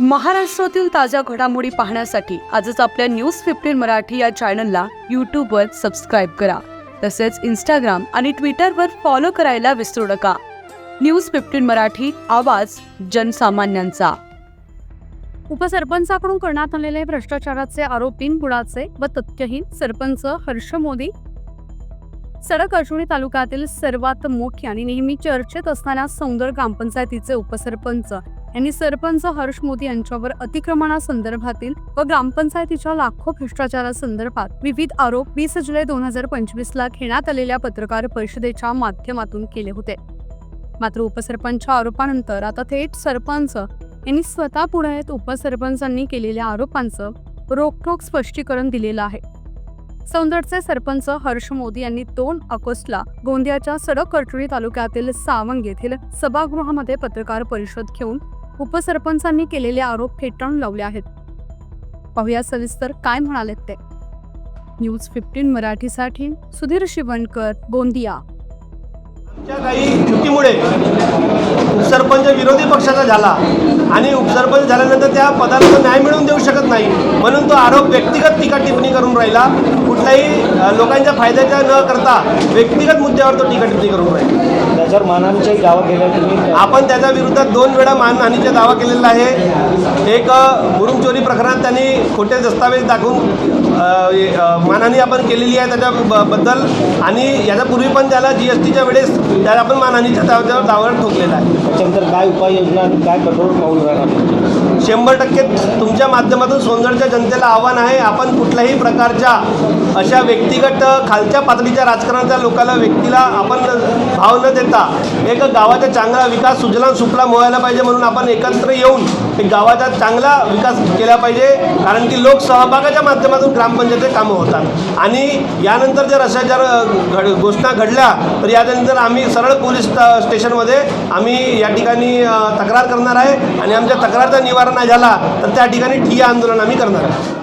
महाराष्ट्रातील ताज्या घडामोडी पाहण्यासाठी आजच आपल्या न्यूज फिफ्टीन मराठी या चॅनलला यूट्यूबवर सबस्क्राईब करा. तसेच इंस्टाग्राम आणि ट्विटरवर फॉलो करायला विसरू नका. न्यूज फिफ्टीन मराठी आवाज जनसामान्यांचा. उपसरपंचाकडून करण्यात आलेले भ्रष्टाचाराचे आरोप गुणाचे व तथ्यहीन. सरपंच हर्ष मोदी. सडक अर्जुनी तालुक्यातील सर्वात मोठी आणि नेहमी चर्चेत असणाऱ्या सौंदर ग्रामपंचायतीचे उपसरपंच यांनी सरपंच हर्ष मोदी यांच्यावर अतिक्रमणासंदर्भातील व ग्रामपंचायतीच्या लाखो भ्रष्टाचारासंदर्भात विविध आरोप वीस जुलै दोन हजार पंचवीस ला घेण्यात आलेल्या पत्रकार परिषदेच्या माध्यमातून केले होते. मात्र उपसरपंचच्या आरोपानंतर आता थेट सरपंच यांनी स्वतः पुढे येत उपसरपंचांनी केलेल्या आरोपांचं रोखोक स्पष्टीकरण दिलेलं आहे. सौंदडचे सरपंच हर्ष मोदी यांनी दोन ऑगस्टला गोंदियाच्या सडक तालुक्यातील सावंग येथील सभागृहामध्ये पत्रकार परिषद घेऊन उपसरपंचांनी केलेले आरोप फेटाळून लावले आहेत. पाहूया सविस्तर काय म्हणालेत ते. न्यूज फिफ्टीन मराठीसाठी सुधीर शिवणकर गोंदिया. आमच्या काही चुकीमुळे उपसरपंच विरोधी पक्षाचा झाला आणि उपसरपंच झाल्यानंतर त्या पदाला न्याय मिळवून देऊ शकत नाही म्हणून तो आरोप व्यक्तिगत टीका टिप्पणी करून राहिला. कुठल्याही लोकांच्या फायद्याच्या न करता व्यक्तिगत मुद्द्यावर तो टीका टिप्पणी करून राहिला त्याच्यावर मानांचाही दावा केला तुम्ही? आपण त्याच्या विरोधात दोन वेळा मानहानीचा दावा केलेला आहे. एक मुरुम चोरी प्रकरणात त्यांनी खोटे दस्तावेज दाखवून मानहानी आपण केलेली आहे त्याच्या ब- बद्दल आणि याच्यापूर्वी पण त्याला जी एस टीच्या वेळेस त्याला आपण मानहानीच्या दाव्यावर दावा ठोकलेला आहे. त्याच्यानंतर काय उपाययोजना आणि काय कठोर पाऊल राहणार? शंभर टक्के तुमच्या माध्यमातून सोनगडच्या जनतेला आव्हान आहे आपण कुठल्याही प्रकारच्या अशा व्यक्तिगत खालच्या पातळीच्या राजकारणाच्या लोकांना व्यक्तीला आपण भाव न देता एक गावाचा चांगला विकास सुजलाम सुफलाम व्हायला पाहिजे म्हणून आपण एकत्र येऊन एक गावाचा चांगला विकास केला पाहिजे. कारण की लोक सहभागाच्या माध्यमातून ग्रामपंचायतचे कामं होतात. आणि यानंतर जर अशा जर घड घोषणा घडल्या तर यानंतर आम्ही सरळ पोलीस स्टेशनमध्ये आम्ही या ठिकाणी तक्रार करणार आहे. आणि आमच्या तक्रारचा निवारण नाही झाला तर त्या ठिकाणी ठिय्या आंदोलन आम्ही करणार आहे